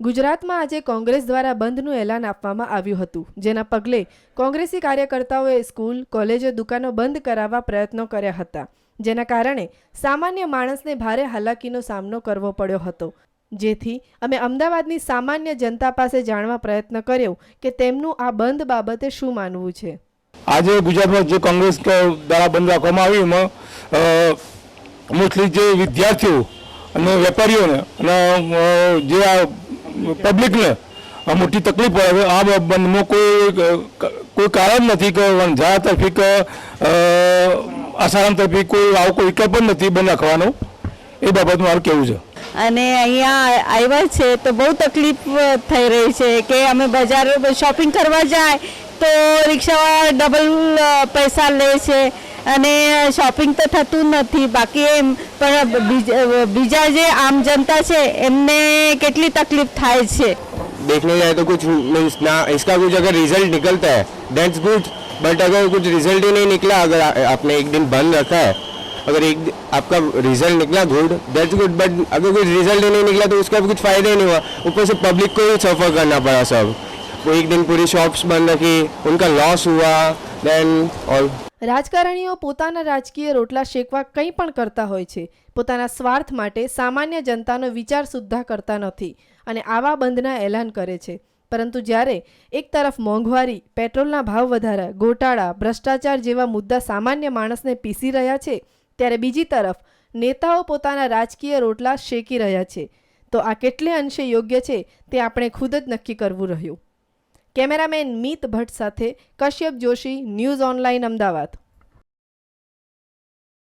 ગુજરાતમાં આજે કોંગ્રેસ દ્વારા બંધનું એલાન આપવામાં આવ્યું હતું, જેના પગલે કોંગ્રેસી કાર્યકર્તાઓએ સ્કૂલ, કોલેજો, દુકાનો બંધ કરાવવા પ્રયત્નો કર્યા હતા, જેના કારણે સામાન્ય માણસને ભારે હાલાકીનો સામનો કરવો પડ્યો હતો. જેથી અમે અમદાવાદની સામાન્ય જનતા પાસે જાણવા પ્રયત્ન કર્યો કે તેમનું આ બંધ બાબતે શું માનવું છે. આજે ગુજરાતમાં જે કોંગ્રેસ દ્વારા બંધ રાખવામાં આવ્યું એમાં જે વિદ્યાર્થીઓ અને વેપારીઓને અને જે આ પબ્લિકને મોટી તકલીફ પડે. હવે આ બંધમાં કોઈ કોઈ કારણ નથી કે વણઝારા તરફી કે આસારામ તરફી કોઈ આવો કોઈ વિકલ્પ જ નથી બંધ રાખવાનો. એ બાબત મારું કહેવું છે. અને અહીંયા આવ્યા છે તો બહુ તકલીફ થઈ રહી છે કે અમે બજાર શોપિંગ કરવા જાય તો રિક્ષાવાળા ડબલ પૈસા લે છે. અને શોપિંગ તો થતું નથી બાકી એમ પણ બીજ- બીજા જે આમ જનતા છે એમને કેટલી તકલીફ થાય છે देखने जाए तो कुछ मीन्स ना इसका कुछ अगर रिजल्ट निकलता है दैट्स गुड बट अगर कुछ रिजल्ट ही नहीं निकला अगर आ- आपने एक दिन बंद रखा है अगर एक दि- आपका रिजल्ट निकला गुड दैट्स गुड बट अगर कुछ रिजल्ट ही नहीं निकला तो उसका भी कुछ फायदा ही नहीं हुआ ऊपर से पब्लिक को ही सफ़र करना पड़ा सब वो एक दिन पूरी शॉप्स बंद रखी उनका लॉस हुआ देन और રાજકારણીઓ પોતાના રાજકીય રોટલા શેકવા કંઈ પણ કરતા હોય છે. પોતાના સ્વાર્થ માટે સામાન્ય જનતાનો વિચાર સુદ્ધા કરતા નથી અને આવા બંધના એલાન કરે છે. પરંતુ જ્યારે એક તરફ મોંઘવારી, પેટ્રોલના ભાવ વધારા, ગોટાળા, ભ્રષ્ટાચાર જેવા મુદ્દા સામાન્ય માણસને પીસી રહ્યા છે, ત્યારે બીજી તરફ નેતાઓ પોતાના રાજકીય રોટલા શેકી રહ્યા છે. તો આ કેટલે અંશે યોગ્ય છે તે આપણે ખુદ જ નક્કી કરવું રહ્યું. કેમેરામેન મીત ભટ્ટ સાથે કશ્યપ જોશી ન્યૂઝ ઓનલાઈન અમદાવાદ.